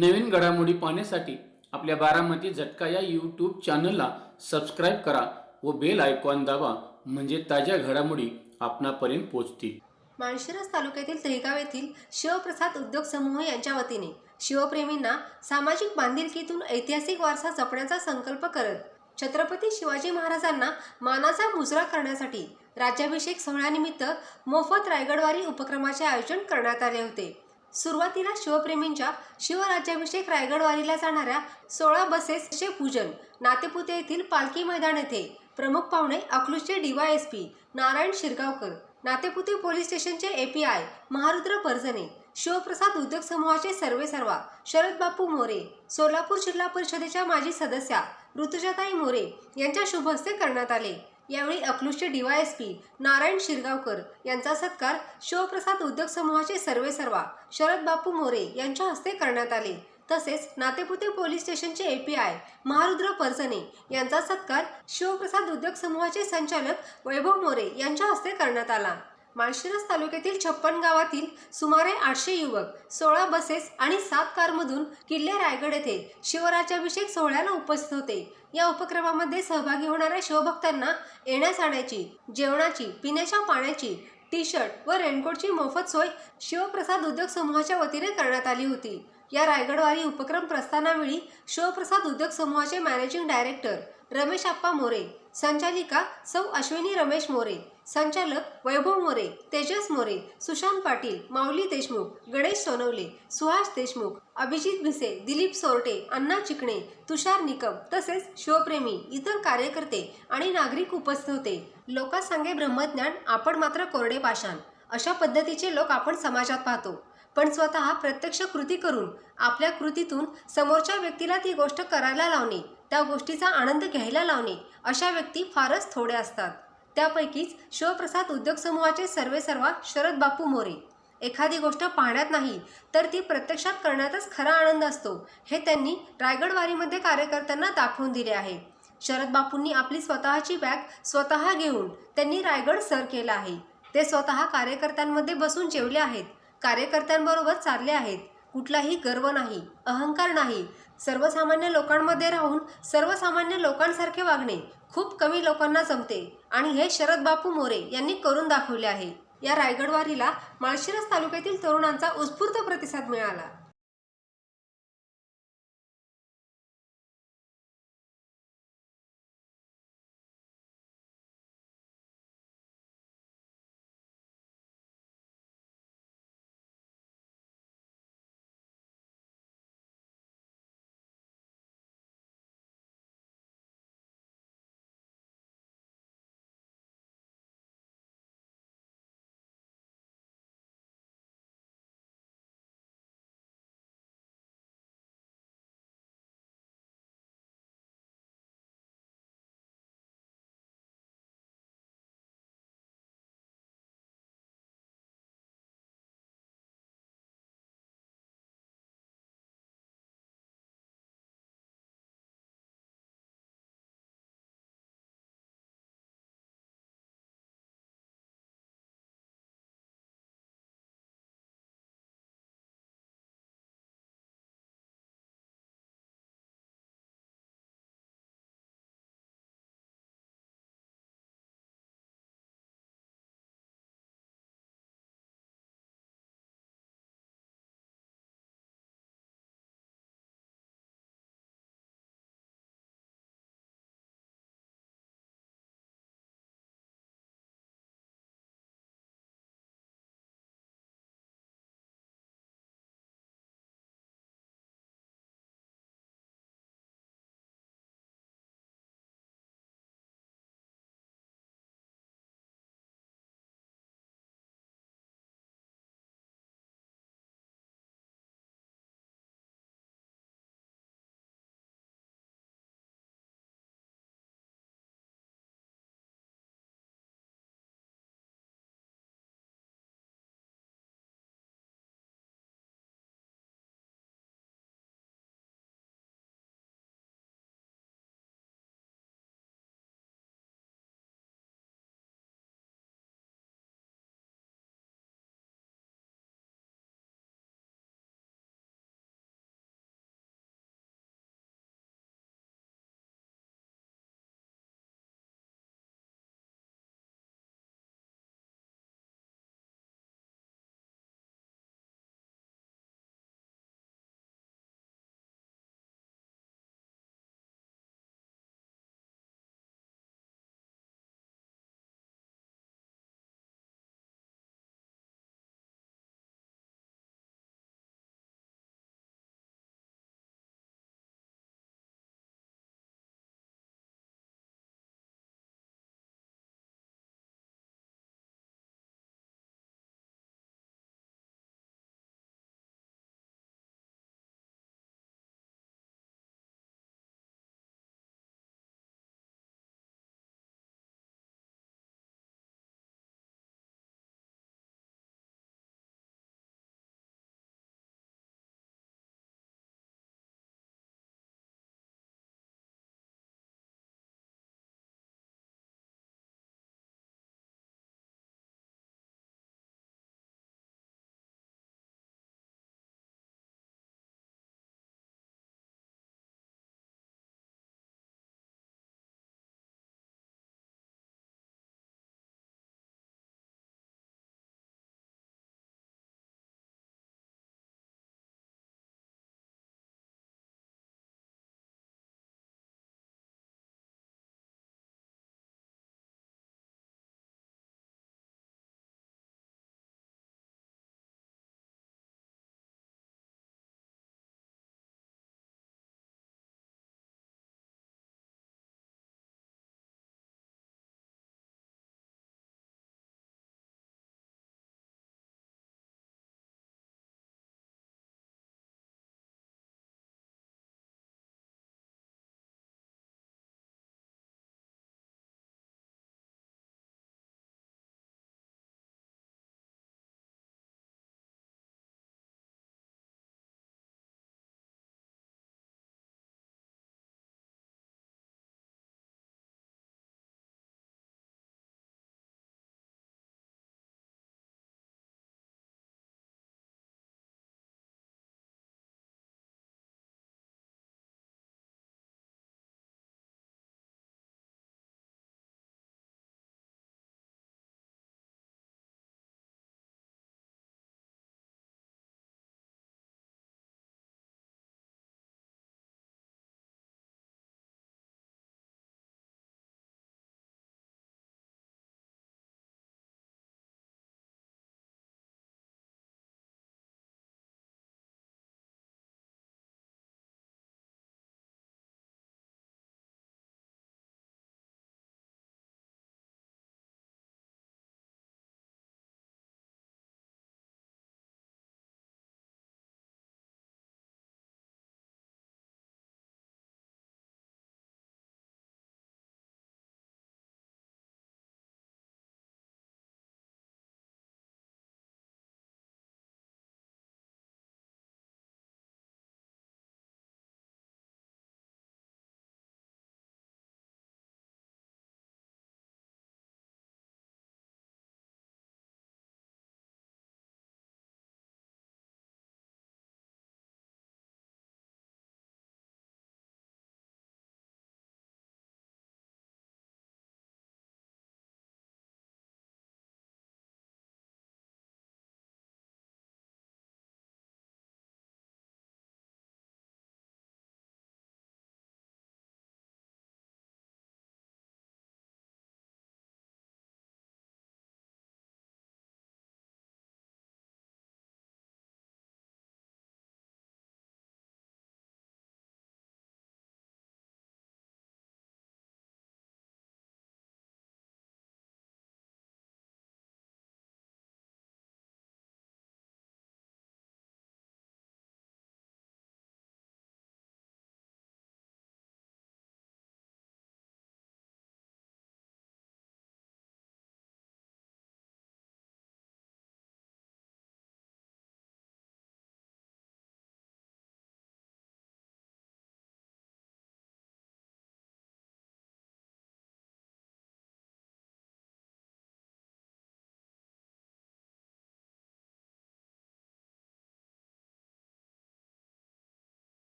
नवीन घडामोडी पाहण्यासाठी आपल्या बारामती झटका या यूट्यूब चॅनलला सबस्क्राईब करा व बेल आयकॉन दाबा म्हणजे ताज्या घडामोडी आपणापर्यंत पोहोचतील. माळशिरस तालुक्यातील तळेगाव येथील शिवप्रसाद उद्योग समूह यांच्या वतीने शिवप्रेमींना सामाजिक बांधिलकीतून ऐतिहासिक वारसा जपण्याचा संकल्प करत छत्रपती शिवाजी महाराजांना मानाचा मुजरा करण्यासाठी राज्याभिषेक सोहळ्यानिमित्त मोफत रायगडवारी उपक्रमाचे आयोजन करण्यात आले होते. सुरुवातीला शिवप्रेमींच्या शिवराज्याभिषेक रायगडवारीला जाणाऱ्या सोळा बसेसचे पूजन. नातेपुते येथील पालखी मैदान येथे. प्रमुख पाहुणे अकलूजचे डीवायएसपी नारायण शिरगावकर. नातेपुते पोलीस स्टेशनचे एपीआय महारुद्र परजणे. शिवप्रसाद उद्योग समूहाचे सर्वेसर्वा शरद बापू मोरे. सोलापूर जिल्हा परिषदेच्या माजी सदस्या ऋतुजाताई मोरे यांच्या शुभ हस्ते करण्यात आले. यावेळी अकलूजचे डीवायएसपी नारायण शिरगावकर यांचा सत्कार शिवप्रसाद उद्योग समूहाचे सर्वेसर्वा शरद बापू मोरे यांच्या हस्ते करण्यात आले. तसेच नातेपुते पोलीस स्टेशनचे एपीआय महारुद्र परजने यांचा सत्कार शिवप्रसाद उद्योग समूहाचे संचालक वैभव मोरे यांच्या हस्ते करण्यात आला. माळशिरस तालुक्यातील छप्पन गावातील सुमारे आठशे युवक सोळा बसेस आणि सात कारमधून किल्ले रायगड येथे शिवराज्याभिषेक सोहळ्याला उपस्थित होते. या उपक्रमामध्ये सहभागी होणाऱ्या शिवभक्तांना येण्यास आणायची जेवणाची पिण्याच्या पाण्याची टी शर्ट व रेनकोटची मोफत सोय शिवप्रसाद उद्योग समूहाच्या वतीने करण्यात आली होती. या रायगडवारी उपक्रम प्रस्थानावेळी शिवप्रसाद उद्योग समूहाचे मॅनेजिंग डायरेक्टर रमेश आप्पा मोरे संचालिका सौ अश्विनी रमेश मोरे संचालक वैभव मोरे तेजस मोरे सुशांत पाटील माऊली देशमुख गणेश सोनवले सुहास देशमुख अभिजित भिसे दिलीप सोरटे अण्णा चिकणे तुषार निकम तसेच शिवप्रेमी इतर कार्यकर्ते आणि नागरिक उपस्थित होते. लोकांसांगे ब्रह्मज्ञान आपण मात्र कोरडे पाषाण. अशा पद्धतीचे लोक आपण समाजात पाहतो. पण स्वतः प्रत्यक्ष कृती करून आपल्या कृतीतून समोरच्या व्यक्तीला ती गोष्ट करायला लावणे त्या गोष्टीचा आनंद घ्यायला लावणे अशा व्यक्ती फारच थोड्या असतात. त्यापैकीच शिवप्रसाद उद्योग समूहाचे सर्वेसर्वा शरद बापू मोरे. एखादी गोष्ट पाहण्यात नाही तर ती प्रत्यक्षात करण्यातच खरा आनंद असतो हे त्यांनी रायगडवारीमध्ये कार्यकर्त्यांना दाखवून दिले आहे. शरद बापूंनी आपली स्वतःची बॅग स्वतः घेऊन त्यांनी रायगड सर केला आहे. ते स्वतः कार्यकर्त्यांमध्ये बसून जेवले आहेत कार्यकर्त्यांबरोबर चालले आहेत. कुठलाही गर्व नाही अहंकार नाही. सर्वसामान्य लोकांमध्ये राहून सर्वसामान्य लोकांसारखे वागणे खूप कमी लोकांना जमते. आणि हे शरद बापू मोरे यांनी करून दाखवले आहे. या रायगडवारीला माळशिरस तालुक्यातील तरुणांचा उत्स्फूर्त प्रतिसाद मिळाला.